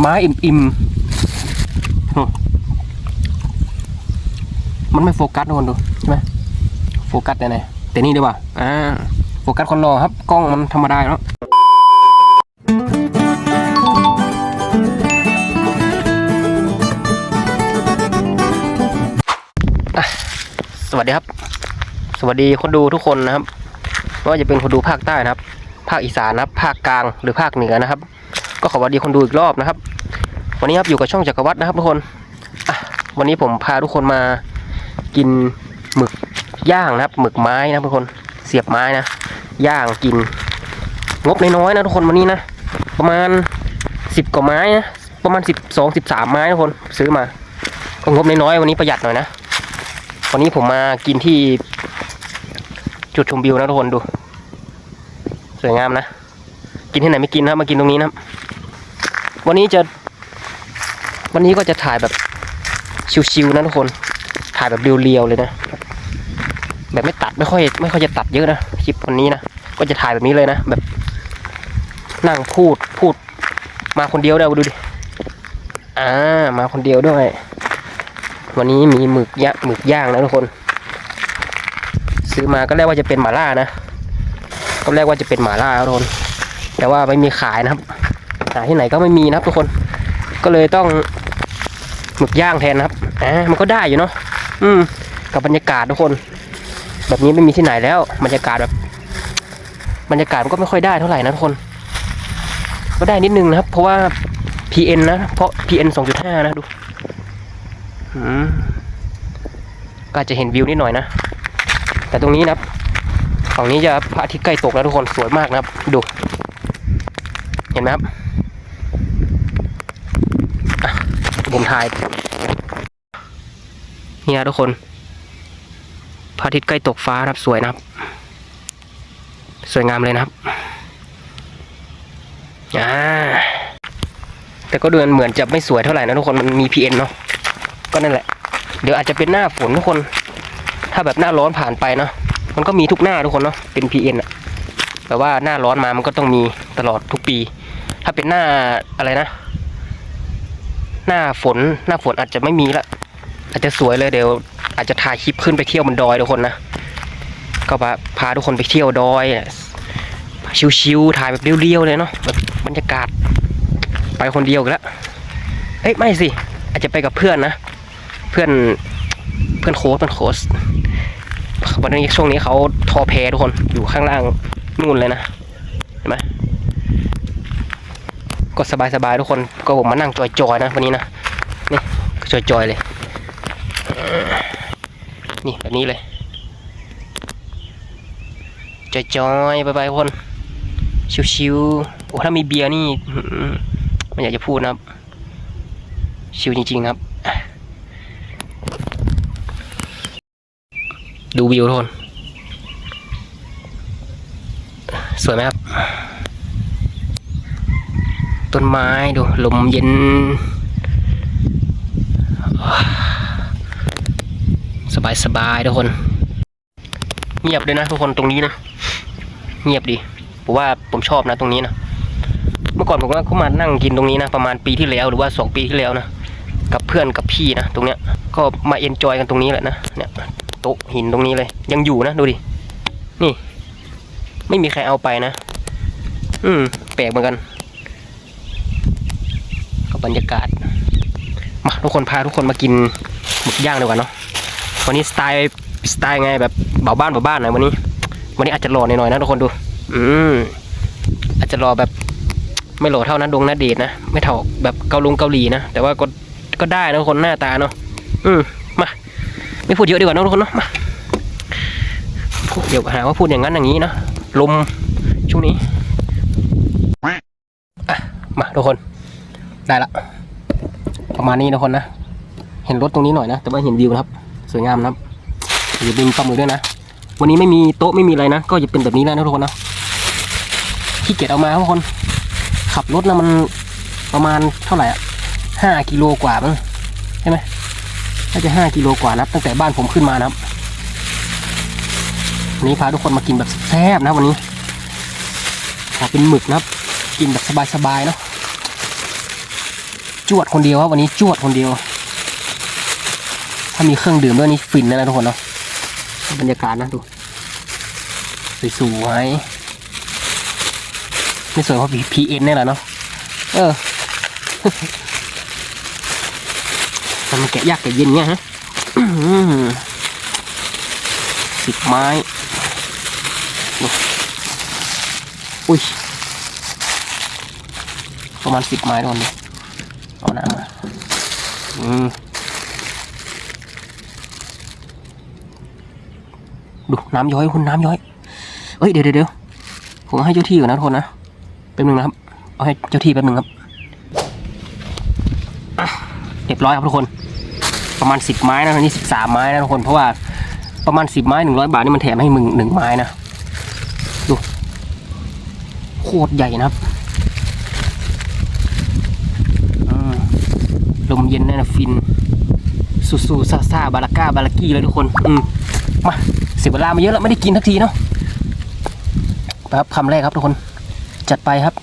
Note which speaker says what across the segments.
Speaker 1: ไม้อิ่มๆอืมมันไม่โฟกัสทุกคนดูใช่ไหมโฟกัสแต่ไหนแต่นี่ดีกว่าอ่าโฟกัสคนรอครับ กล้องมันธรรมดาอยู่แล้วอะสวัสดีครับ สวัสดีคนดูทุกคนนะครับไม่ว่าจะเป็นคนดูภาคใต้นะครับ ภาคอีสานนะครับ ภาคกลางหรือภาคเหนือนะครับ ก็ขอสวัสดีคนดูอีกรอบนะครับ วันนี้ครับอยู่กับช่องจักรวัฒนะครับทุกคนวันนี้ผมพาทุกคนมากินหมึกย่างนะครับหมึกไม้นะทุกคนเสียบไม้นะย่างกิน งบน้อยๆนะทุกคนวันนี้นะประมาณสิบกว่าไม้นะประมาณสิบสองสิบสามไม้นะทุกคนซื้อมา ก็งบน้อยๆวันนี้ประหยัดหน่อยนะวันนี้ผมมากินที่จุดชมวิวนะทุกคนดู สวยงามนะ กินที่ไหนไม่กินนะมากินตรงนี้นะครับ วันนี้จะ วันนี้ก็จะถ่ายแบบชิวๆนะทุกคน ถ่ายแบบเรียวๆเลยนะ แบบไม่ตัดไม่ค่อยไม่ค่อยจะตัดเยอะนะคลิปวันนี้นะก็จะถ่ายแบบนี้เลยนะแบบ นั่งพูดพูด มาคนเดียวได้ดูดิอ่ามาคนเดียวด้วย วันนี้มีหมึกยะหมึกย่างนะทุกคน ซื้อมาก็แรกว่าจะเป็นหมาล่านะก็แรกว่าจะเป็นหมาล่าทุกคนแต่ว่าไม่มีขายนะครับ หาที่ไหนก็ไม่มีนะครับทุกคน ก็เลยต้องหมึกย่างแทนนะครับอ่ามันก็ได้อยู่เนาะอืม กับบรรยากาศทุกคน แบบนี้ไม่มีที่ไหนแล้ว บรรยากาศแบบ บรรยากาศมันก็ไม่ค่อยได้เท่าไหร่นะทุกคน ก็ได้นิดนึงนะครับ เพราะว่า PN นะ เพราะ PN 2.5 นะดูอืมก็จจะเห็นวิวนิดหน่อยนะ แต่ตรงนี้นะครับฝั่งนี้จะพระอาทิตย์ใกล้ตกแล้วทุกคนสวยมากนะครับ ดู เห็นไหมครับอะ ผมถ่าย นี่นะทุกคนพระอาทิตย์ใกล้ตกฟ้านะครับสวยนะครับ สวยงามเลยนะครับอ่าแต่ก็ดูเหมือนจะไม่สวยเท่าไหร่นะทุกคนมันมี PN เนาะก็นั่นแหละ เดี๋ยวอาจจะเป็นหน้าฝนทุกคน ถ้าแบบหน้าร้อนผ่านไปเนาะมันก็มีทุกหน้าทุกคนเนาะเป็น PN อะแต่ว่าหน้าร้อนมามันก็ต้องมีตลอดทุกปี ถ้าเป็นหน้าอะไรนะ หน้าฝนหน้าฝนอาจจะไม่มีละ อาจจะสวยเลยเดี๋ยว อาจจะถ่ายคลิปขึ้นไปเที่ยวบนดอยทุกคนนะก็พาพาทุกคนไปเที่ยวดอยชิวๆถ่ายแบบเรียวๆเลยเนาะแบบบรรยากาศ ไปคนเดียวกันแล้วเอ้ยไม่สิอาจจะไปกับเพื่อนนะ เพื่อนเพื่อนโค้ชเพื่อนโค้ชวันนี้ช่วงนี้เขาทอแพทุกคนอยู่ข้างล่างนู่นเลยนะเห็นไหม ก็สบายๆทุกคนก็ผมมานั่งจอยๆนะวันนี้นะนี่จอยๆเลย นี่แบบนี้เลยจอยๆไปๆทุกคนชิวๆโอ้ถ้ามีเบียร์นี่อื้อหือไม่อยากจะพูดนะครับ ชิวจริงๆนะครับ ดูวิวทุกคนสวยไหมครับ ต้นไม้ดูลมเย็น สบายสบายทุกคน เงียบเลยนะทุกคนตรงนี้นะ เงียบดีผมว่าผมชอบนะตรงนี้นะเมื่อก่อนผมก็เข้ามานั่งกินตรงนี้นะ ประมาณปีที่แล้วหรือว่าสองปีที่แล้วนะกับเพื่อนกับพี่นะตรงเนี้ยก็มาเอนจอยกันตรงนี้แหละนะเนี่ยโต๊ะหินตรงนี้เลย ยังอยู่นะดูดินี่ ไม่มีใครเอาไปนะ อืมแปลกเหมือนกัน ก็บบรรยากาศ มาทุกคนพาทุกคนมากินหมึกย่างดีกว่าเนาะวันนี้สไตล์สไตล์ไงแบบเบาบ้านเบาบ้านหน่อยวันนี้ วันนี้อาจจะรอหน่อยๆนะทุกคนดู อืมอาจจะรอแบบไม่หล่อเท่านั้นดงนาเดชนะไม่เท่าแบบเกาลงเกาหลีนะแต่ว่าก็ก็ได้นะทุกคนหน้าตาเนาะอืมมาไม่พูดเยอะดีกว่านะทุกคนเนาะมาพูดเดี๋ยวหาว่าพูดอย่างนั้นอย่างนี้นะลมช่วงนี้อะมาทุกคน ได้ละ ประมาณนี้ทุกคนนะ เห็นรถตรงนี้หน่อยนะ แต่ว่าเห็นวิวนะครับ สวยงามนะครับอย่าดึงปลาหมึกด้วยนะ วันนี้ไม่มีโต๊ะไม่มีอะไรนะ ก็จะเป็นแบบนี้แล้วนะทุกคนนะขี้เกียจเอามาครับทุกคน ขับรถนะมันประมาณเท่าไหร่อะห้ากิโลกว่ามั้งใช่ไหมน่าจะห้ากิโลกว่านะตั้งแต่บ้านผมขึ้นมานะครับวันนี้พาทุกคนมากินแบบแซ่บนะวันนี้ขอเป็นหมึกนะครับ กินแบบสบายๆเนาะ จวดคนเดียวครับวันนี้จวดคนเดียว ถ้ามีเครื่องดื่มด้วยนี่ฟินนะนะทุกคนเนาะบรรยากาศนะดูสวยๆไม่สวยเพราะพีเอ็นนี่แหละเนาะเออมันแกะยากแกะเย็นเงี้ยฮะสิบไม้อุ้ยประมาณสิบไม้โดนดิ เอาน้ำมาอืมดูน้ำย้อยคุณน้ำย้อยเอ้ยเดี๋ยวเดี๋ยวผมให้เจ้าที่ก่อนนะทุกคนนะแป๊บนึงนะครับ เอาให้เจ้าที่แป๊บนึงครับเรียบร้อยครับทุกคน ประมาณสิบไม้นะตอนนี้สิบสามไม้นะทุกคนเพราะว่าประมาณสิบไม้หนึ่งร้อยบาทนี่มันแถมให้มึงหนึ่งไม้นะดูโคตรใหญ่นะครับ อืมลม เย็นนะนะฟินสูสูซาซาบาลาก้าบาลากี้เลยทุกคน อืมมาเสียเวลามาเยอะแล้วไม่ได้กินทักทีเนาะไปครับคำแรกครับทุกคน จัดไปครับ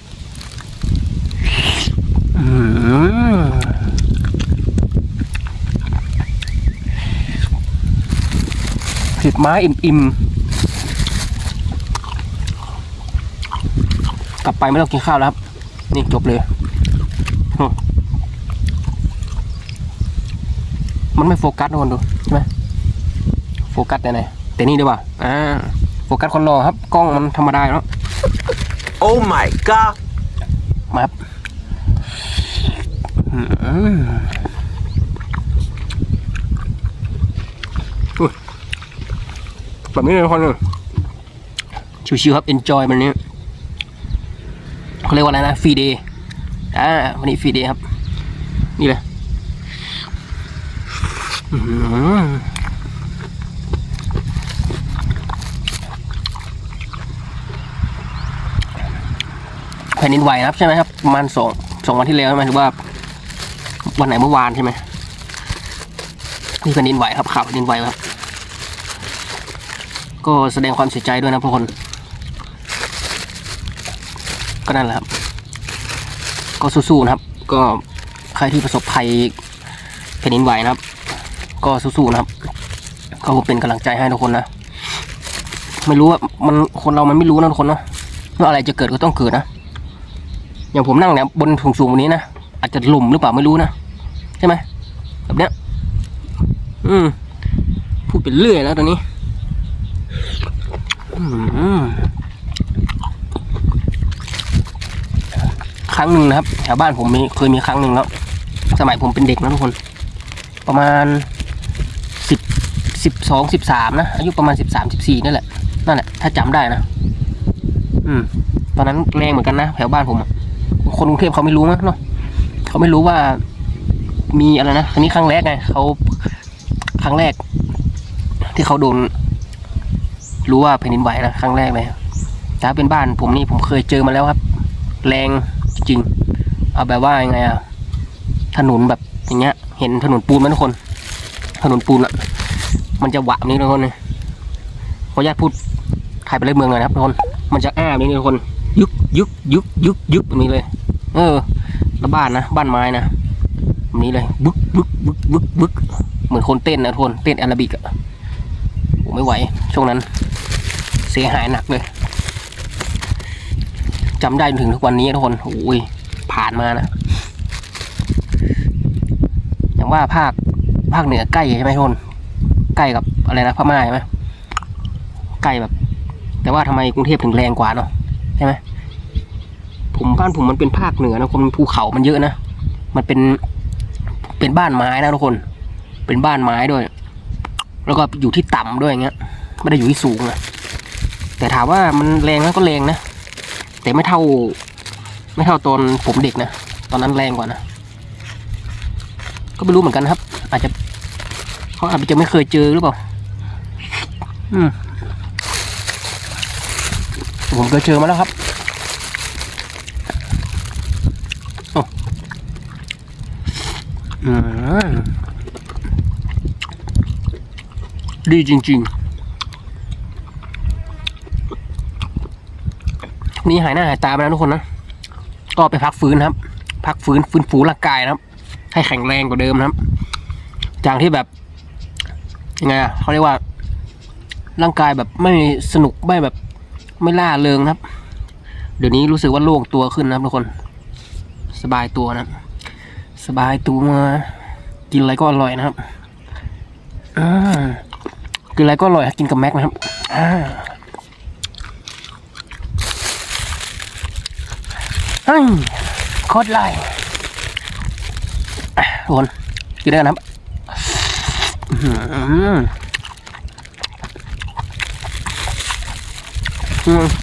Speaker 1: อืมสิบไม้อิ่มๆ กลับไปไม่ต้องกินข้าวแล้วครับ นี่จบเลย มันไม่โฟกัสทุกคนดูใช่ไหมโฟกัสแต่ไหนแต่นี่ดีกว่าอ่าโฟกัสคนรอครับ กล้องมันธรรมดาอยู่แล้ว
Speaker 2: Oh my god.
Speaker 1: มาครับอืมอุ๊ยแบบนี้เลยทุกคนเลยชิวๆครับ enjoy มันนี้เขาเรียกว่าอะไรนะฟรีเดย์อ่าวันนี้ฟรีเดย์ครับ นี่เลยอื้อหือ แผ่นดินไหวนะครับใช่ไหมครับประมาณสองสองวันที่แล้วใช่ไหมหรือว่า วันไหนเมื่อวานใช่ไหมนี่แผ่นดินไหวครับข่าวแผ่นดินไหวครับ ก็แสดงความเสียใจด้วยนะทุกคน ก็นั่นแหละครับ ก็สู้ๆนะครับ ก็ใครที่ประสบภัยแผ่นดินไหวนะครับ ก็สู้ๆนะครับก็เป็นกำลังใจให้ทุกคนนะไม่รู้ว่ามันคนเรามันไม่รู้นะทุกคนเนาะว่าอะไรจะเกิดก็ต้องเกิดนะอย่างผมนั่งเนี่ยบนสูงๆวันนี้นะอาจจะหล่มหรือเปล่าไม่รู้นะใช่ไหมแบบเนี้ย อืมพูดไปเรื่อยแล้วตอนนี้อครั้งหนึ่งนะครับแถวบ้านผมมีเคยมีครั้งหนึ่งแล้ว สมัยผมเป็นเด็กนะทุกคน ประมาณ สิบสิบสองสิบสามนะ อายุประมาณสิบสามสิบสี่นั่นแหละ นั่นแหละ ถ้าจำได้นะ อืม ตอนนั้นแรงเหมือนกันนะ แถวบ้านผม คนกรุงเทพเขาไม่รู้มั้งเนาะเขาไม่รู้ว่า มีอะไรนะอันนี้ครั้งแรกไงเขาครั้งแรก ที่เขาโดน รู้ว่าแผ่นดินไหวนะครั้งแรกเลยถ้าเป็นบ้านผมนี่ผมเคยเจอมาแล้วครับ แรงจริงๆเอาแบบว่ายังไงอะถนนแบบอย่างเงี้ย เห็นถนนปูนไหมทุกคน ถนนปูนอะมันจะหวะนี้ทุกคนเลยขออนุญาตพูดถ่ายไปเลยเมืองหน่อยนะครับทุกคน มันจะอ้าแบบนี้ทุกคนยึกยึกยึกยึกยึกแบบนี้เลย เออแล้วบ้านนะ บ้านไม้นะแบบนี้เลยบึกบึกบึกบึกบึกเหมือนคนเต้นนะทุกคน เต้นแอโรบิกอะโอ้ไม่ไหว ช่วงนั้น เสียหายหนักเลยจำได้ถึงทุกวันนี้ทุกคนโอ้ยผ่านมานะอย่างว่าภาค ภาคเหนือใกล้ใช่ไหมทุนใกล้กับอะไรนะพม่าใช่ไหมใกล้แบบ แต่ว่าทำไมกรุงเทพถึงแรงกว่าเนาะใช่ไหมผมบ้านผมมันเป็นภาคเหนือนะคนภูเขามันเยอะนะมันเป็นเป็นบ้านไม้นะทุกคน เป็นบ้านไม้ด้วย แล้วก็อยู่ที่ต่ำด้วยอย่างเงี้ย ไม่ได้อยู่ที่สูงนะแต่ถามว่ามันแรงนะก็แรงนะแต่ไม่เท่า ไม่เท่าตอนผมเด็กนะตอนนั้นแรงกว่านะก็ไม่รู้เหมือนกันครับ อาจจะ เขาอาจจะไม่เคยเจอหรือเปล่า อืม ผมเคยเจอมาแล้วครับโอ้อืมดีจริง ๆ นี่หายหน้าหายตาไปแล้วทุกคนนะ ก็ไปพักฟื้นครับ พักฟื้นฟื้นฟูร่างกายนะครับ ให้แข็งแรงกว่าเดิมนะครับ จากที่แบบ ยังไงอะเขาเรียกว่าร่างกายแบบไม่สนุกไม่แบบไม่ล่าเริงนะครับ เดี๋ยวนี้รู้สึกว่าโล่งตัวขึ้นนะครับทุกคน สบายตัวนะสบายตัวมากินอะไรก็อร่อยนะครับอ่ากินอะไรก็อร่อยกินกับแม็กนะครับอ่าโคตรไล่ทุกคนกินได้กันครับ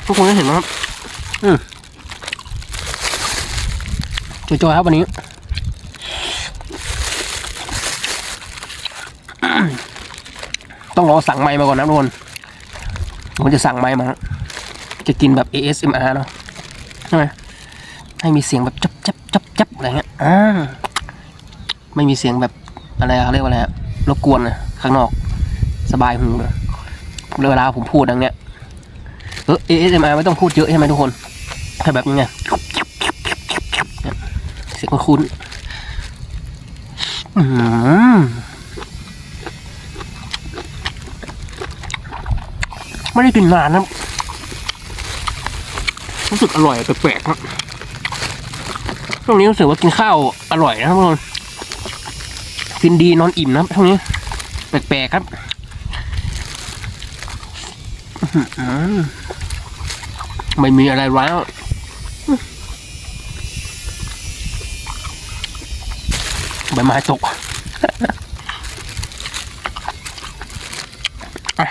Speaker 1: ทุกคนได้เห็นไหมครับอืมจอยๆครับวันนี้ต้องรอสั่งไมค์มาก่อนนะทุกคนผมจะสั่งไมค์มา จะกินแบบ ASMR เนาะใช่ไหมให้มีเสียงแบบจับจับจับจับอะไรเงี้ยอ่าไม่มีเสียงแบบอะไรอะเขาเรียกว่าอะไรอะ รบกวนนะข้างนอก สบายหูเลยเวลาผมพูดดังเนี้ยเออ ASMR ไม่ต้องพูดเยอะใช่ไหมทุกคนแค่แบบนี้ไงเสียงคุ้นอืมไม่ได้กินนานนะรู้สึกอร่อยแปลกๆครับช่วงนี้รู้สึกว่ากินข้าวอร่อยนะทุกคน กินดีนอนอิ่มนะครับช่วงนี้ แปลกๆครับไม่มีอะไรร้ายใบไม้ตก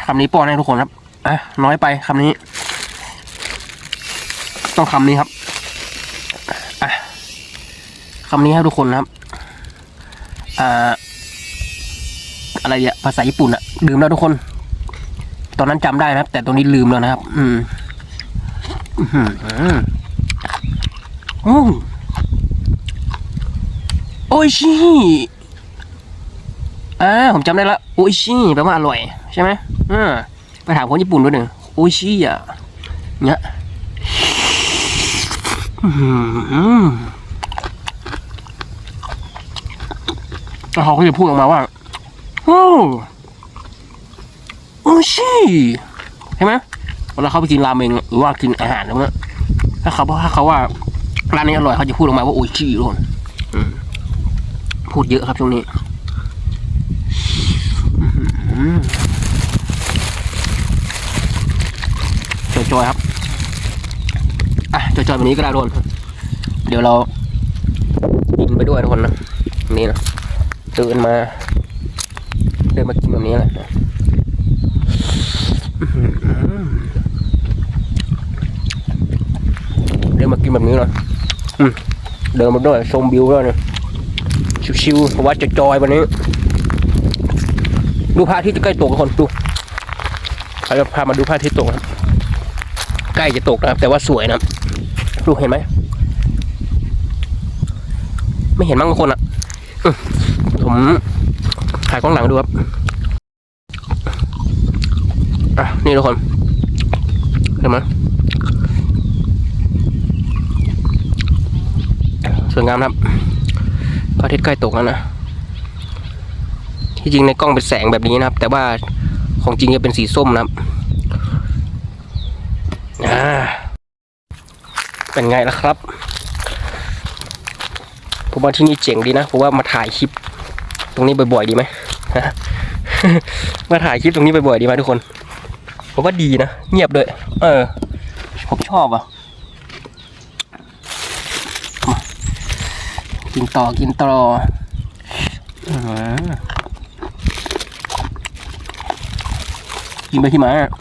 Speaker 1: คำนี้ป้อนให้ทุกคนครับอะน้อยไปคำนี้ ต้องคำนี้ครับอะคำนี้ให้ทุกคนนะครับ อะไรอะภาษาญี่ปุ่นอะลืมแล้วทุกคน ตอนนั้นจำได้นะครับ แต่ตอนนี้ลืมแล้วนะครับ อืมอื้อหืออืมโอ้ยชิอ่าผมจำได้ละโอ้ยชิแปลว่าอร่อย ใช่ไหมอ่าไปถามคนญี่ปุ่นด้วยหนึ่งโอ้ยชิอะเนี่ยอื้อหือ แล้วเขาก็จะพูดออกมาว่าโอ้โอ้ชิใช่ไหมเวลาเขาไปกินราเมงหรือว่ากินอาหารแล้วเนี่ยถ้าเขาถ้าเขาว่าร้านนี้อร่อยเขาจะพูดออกมาว่าโอ้ชิทุกคนอืมพูดเยอะครับช่วงนี้อืมจอยๆครับ อะจอยๆแบบนี้ก็ได้ทุกคนเดี๋ยวเรากินไปด้วยทุกคนนะนี่นะ เดินมา เดินมากินแบบนี้แหละเดินมากินแบบนี้เลยเดินมาด้วยชมวิวด้วยเนี่ยชิวๆเพราะว่าจะจอยๆวันนี้ ดูพระอาทิตย์จะใกล้ตกครับคนดูเราจะพามาดูพระอาทิตย์ตกนะครับใกล้จะตกนะครับ แต่ว่าสวยนะดูเห็นไหม ไม่เห็นมั้งบางคนอะ ผมถ่ายกล้องหลังดูครับอะนี่ทุกคนเห็นไหมสวยงามครับพระอาทิตย์ใกล้ตกแล้วนะที่จริงในกล้องเป็นแสงแบบนี้นะครับ แต่ว่าของจริงจะเป็นสีส้มนะครับอ่าเป็นไงล่ะครับ ผมว่าที่นี่เจ๋งดีนะ ผมว่ามาถ่ายคลิป ตรงนี้บ่อยๆดีไหมฮะมาถ่ายคลิปตรงนี้บ่อยๆดีไหมทุกคนผมว่าดีนะเงียบด้วย เออ ผมชอบอะมากินต่อกินต่ออืมกินไปที่ไม้อะ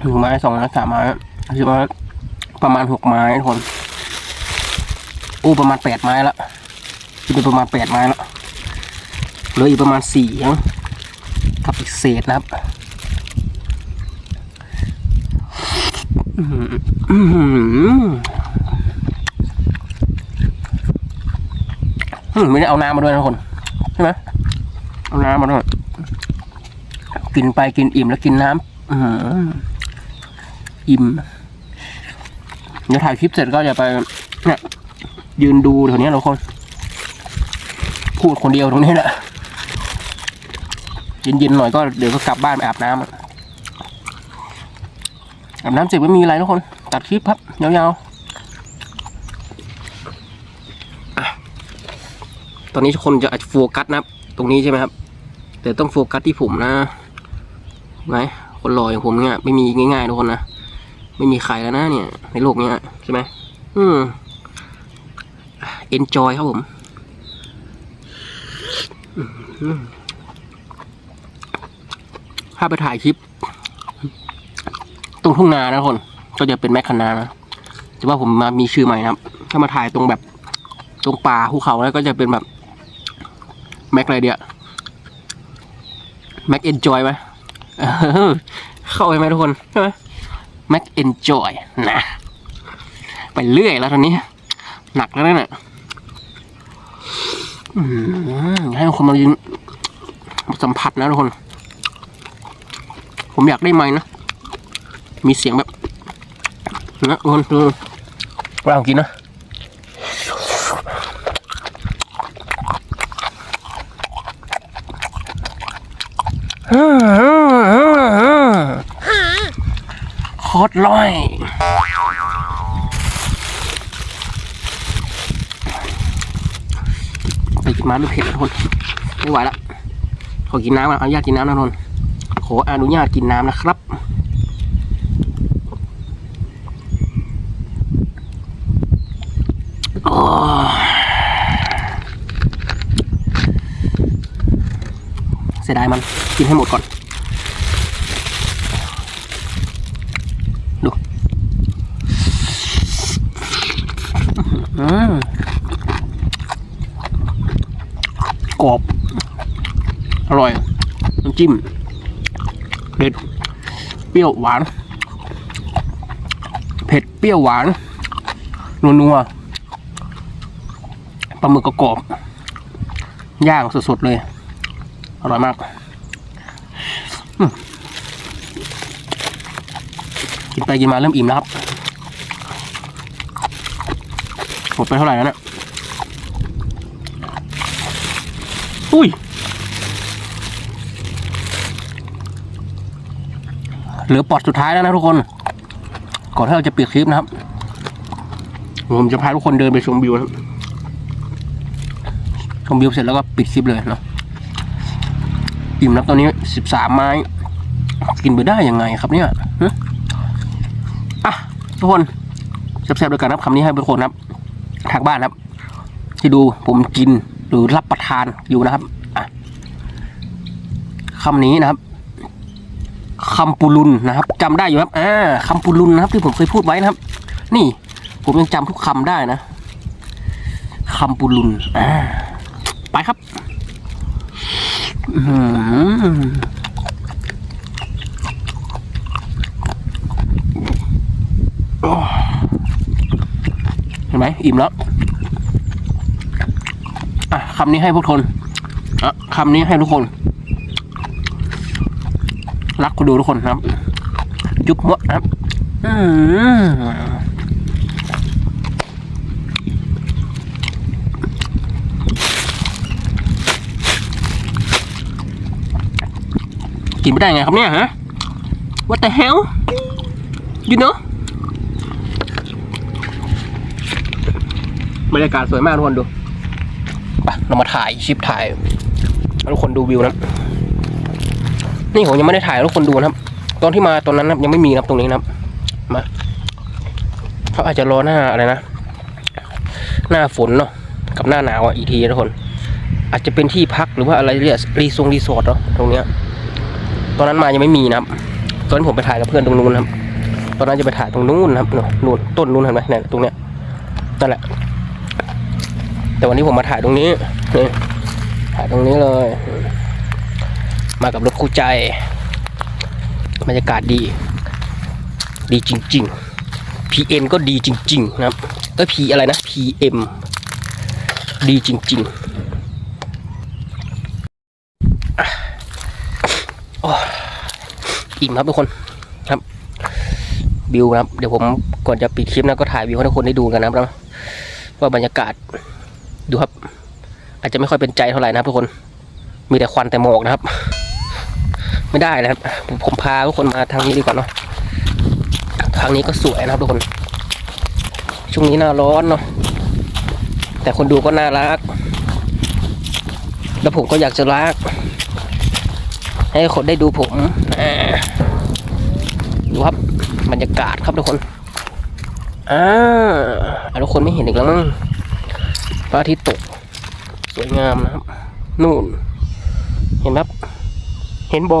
Speaker 1: หนึ่งไม้สองไม้สามไม้คือว่าประมาณหกไม้ทุกคนอู้ประมาณแปดไม้ละ กินไปประมาณแปดไม้และเหลืออีกประมาณสี่ยังกับอีกเศษนะครับอืมไม่ได้เอาน้ำมาด้วยนะคนใช่ไหมเอาน้ำมาด้วยกินไปกินอิ่มแล้วกินน้ำอิ่มเดี๋ยวถ่ายคลิปเสร็จก็จะไปเนี่ยยืนดูแถวนี้เราคน พูดคนเดียวตรงนี้แหละเย็นๆหน่อยก็เดี๋ยวก็กลับบ้านไปอาบน้ำอะอาบน้ำเสร็จไม่มีอะไรทุกคน ตัดคลิปครับยาวๆตอนนี้ทุกคนจะอาจจะโฟกัสนะตรงนี้ใช่ไหมครับ แต่ต้องโฟกัสที่ผมนะไหมคนหล่ออย่างผมเนี่ยไม่มีง่ายๆทุกคนนะไม่มีใครแล้วนะเนี่ย ในโลกเนี้ยใช่ไหมอืม enjoy ครับผม ถ้าไปถ่ายคลิป ตรงทุ่งนานะทุกคน ก็จะเป็นแมคคานานะแต่ว่าผมมามีชื่อใหม่นะครับ ถ้ามาถ่ายตรงแบบ ตรงป่าภูเขาแล้วก็จะเป็นแบบ แม็กอะไรเดียแม็กเอนจอยไหมเข้าไปไหมทุกคนใช่ไหมแม็กเอนจอยนะ ไปเรื่อยแล้วตอนนี้ หนักแล้วเนน่ะอืม ให้คนมายืนสัมผัสนะทุกคน ผมอยากได้ไม้นะ มีเสียงแบบนะทุกคนดูเรากินนะโคตรร้อย ไปกิน มาด้วยเผ็ดนะทุนไม่ไหวละขอกินน้ำนะอนุญาตกินน้ำนะทุนขออนุญาตกินน้ำนะครับเสียดายมันกินให้หมดก่อน ดูอืม กรอบ อร่อยน้ำจิ้มเด็ด เปรี้ยวหวาน เผ็ดเปรี้ยวหวาน นัวๆปลาหมึกก็กรอบ ย่างสดๆเลย อร่อยมากกินไปกินมาเริ่มอิ่มแล้วครับหมดไปเท่าไหร่แล้วเนี่ย อุ้ย เหลือปอดสุดท้ายแล้วนะทุกคน ก่อนที่เราจะปิดคลิปนะครับ ผมจะพาทุกคนเดินไปชมวิวครับชมวิวเสร็จแล้วก็ปิดคลิปเลยเนาะอิ่มแล้วตอนนี้สิบสามไม้ กินไปได้ยังไงครับเนี่ยอะทุกคนแซ่บๆด้วยกันครับคำนี้ให้ทุกคนครับ ทางบ้านครับ ที่ดูผมกิน หรือรับประทานอยู่นะครับคำนี้นะครับคำปุรุนนะครับจำได้อยู่ครับอ่าคำปุรุนนะครับ ที่ผมเคยพูดไว้นะครับ นี่ ผมยังจำทุกคำได้นะคำปุรุนอ่าไปครับอื้อหือโอ้เห็นไหมอิ่มแล้ว คำนี้ให้พวกคนคำนี้ให้ทุกคน รักคุณดูทุกคนครับ จุ๊บมะครับกินไม่ได้ไงครับเนี่ยฮะ What the hell you know บรรยากาศสวยมากทุกคนดู ไปเรามาถ่ายชิปถ่ายให้ทุกคนดูวิวนะนี่ผมยังไม่ได้ถ่ายให้ทุกคนดูนะครับ ตอนที่มาตอนนั้นนะยังไม่มีนะตรงนี้นะมาเขาอาจจะรอหน้าอะไรนะหน้าฝนเนาะกับหน้าหนาวอะอีกทีทุกคน อาจจะเป็นที่พักหรือว่าอะไรเรียกรีซงรีสอร์ทเนาะตรงเนี้ยตอนนั้นมายังไม่มีนะครับ ตอนผมไปถ่ายกับเพื่อนตรงนู้นนะครับ ตอนนั้นจะไปถ่ายตรงนู้นนะครับนู่นต้นนู้นเห็นไหมเนี่ยตรงเนี้ยนั่นแหละ แต่วันนี้ผมมาถ่ายตรงนี้นี่ถ่ายตรงนี้เลย มากับรถคู่ใจบรรยากาศดี ดีจริง ๆ PM ก็ดีจริง ๆ นะครับเอ้ย P อะไรนะ PM ดีจริง ๆอะโอ้อิ่มครับทุกคนครับวิวนะครับ เดี๋ยวผมก่อนจะปิดคลิปนะก็ถ่ายวิวให้ทุกคนได้ดูกันนะครับว่าบรรยากาศ ดูครับ อาจจะไม่ค่อยเป็นใจเท่าไหร่นะครับทุกคนมีแต่ควันแต่หมอกนะครับ ไม่ได้นะครับ ผมพาทุกคนมาทางนี้ดีกว่าเนาะทางนี้ก็สวยนะครับทุกคน ช่วงนี้หน้าร้อนเนาะแต่คนดูก็น่ารัก แล้วผมก็อยากจะรัก ให้คนได้ดูผมดูครับบรรยากาศครับทุกคนอ่าอะทุกคนไม่เห็นอีกแล้วมั้ง พระอาทิตย์ตก สวยงามนะครับ นู่น เห็นไหมครับ เห็นบอ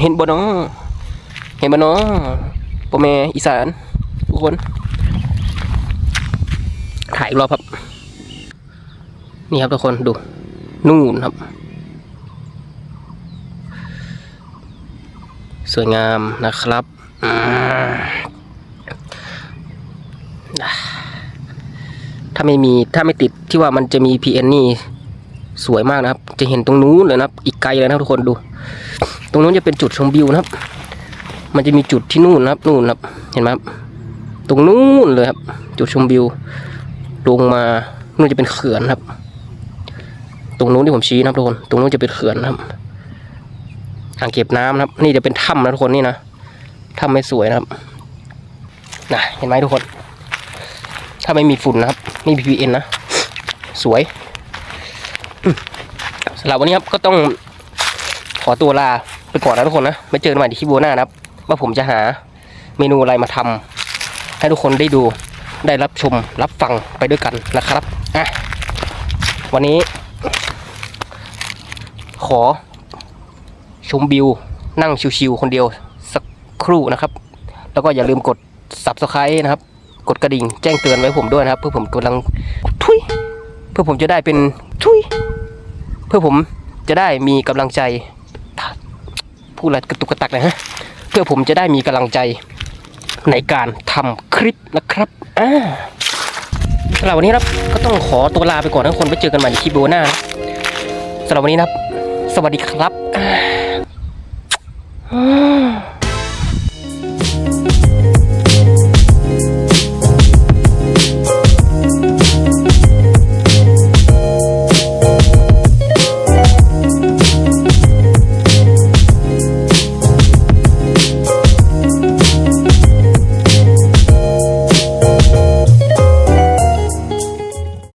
Speaker 1: เห็นบอน้องเห็นบอน้องปอแม่อีสานทุกคน ถ่ายอีกรอบครับ นี่ครับทุกคนดู นู่นครับ สวยงามนะครับอืม ถ้าไม่มีถ้าไม่ติดที่ว่ามันจะมี PN นี่สวยมากนะครับ จะเห็นตรงนู้นเลยนะครับ อีกไกลเลยนะครับทุกคนดู ตรงนู้นจะเป็นจุดชมวิวนะครับ มันจะมีจุดที่นู่นนะครับนู่นนะครับ เห็นไหมครับ ตรงนู้นเลยครับ จุดชมวิว ลงมานู่นจะเป็นเขื่อนครับ ตรงนู้นที่ผมชี้นะครับทุกคน ตรงนู้นจะเป็นเขื่อนนะครับ อ่างเก็บน้ำนะครับ นี่จะเป็นถ้ำนะทุกคนนี่นะถ้ำไม่สวยนะครับนะเห็นไหมทุกคน ถ้าไม่มีฝุ่นนะครับ ไม่มี PN นะ สวยสำหรับวันนี้ครับก็ต้องขอตัวลาไปก่อนนะทุกคนนะไปเจอกันใหม่ที่คลิปโบน้านะครับ ว่าผมจะหาเมนูอะไรมาทำให้ทุกคนได้ดูได้รับชมรับฟังไปด้วยกันนะครับอะวันนี้ ขอชมวิวนั่งชิวๆคนเดียวสักครู่นะครับ แล้วก็อย่าลืมกด subscribe นะครับ กดกระดิ่งแจ้งเตือนไว้ผมด้วยนะครับ เพื่อผมกำลังทุยเพื่อผมจะได้เป็นทุยเพื่อผมจะได้มีกำลังใจพูดอะไรกระตุกกระตักเลยฮะเพื่อผมจะได้มีกำลังใจในการทำคลิปนะครับอ่าสำหรับวันนี้ครับก็ต้องขอตัวลาไปก่อนนะทุกคนไปเจอกันใหม่ในคลิปโอหน้านะสำหรับวันนี้นะครับ สวัสดีครับอ่า